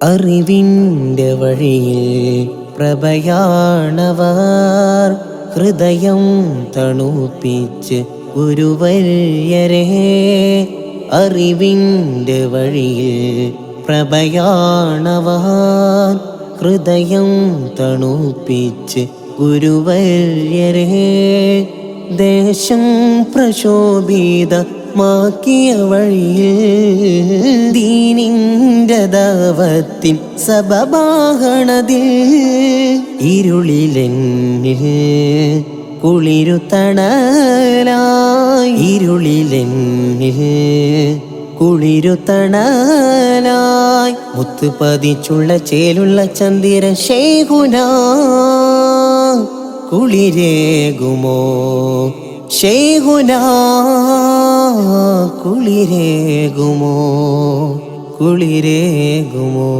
അറിവിന്റെ വഴിയിൽ പ്രഭയാണവർ ഹൃദയം തണുപ്പിച്ച് ഗുരുവര്യരെ അറിവിന്റെ വഴിയിൽ പ്രഭയാണവർ ഹൃദയം തണുപ്പിച്ച് ഗുരുവര്യരെ ദേശം പ്രശോഭിതമാക്കിയ വഴിയിൽ ദാവത്തിൻ സബബാഹണതിൽ ഇരുളിലെന്നിൽ കുളിരുത്തണലായി ഇരുളിലെന്നിൽ കുളിരുത്തണലായി മുത്തുപതിച്ചുള്ള ചേലുള്ള ചന്ദിര ശേഖുന കുളിരേകുമോ ശേഖുന കുളിരേകുമോ കുളിരേകുമോ?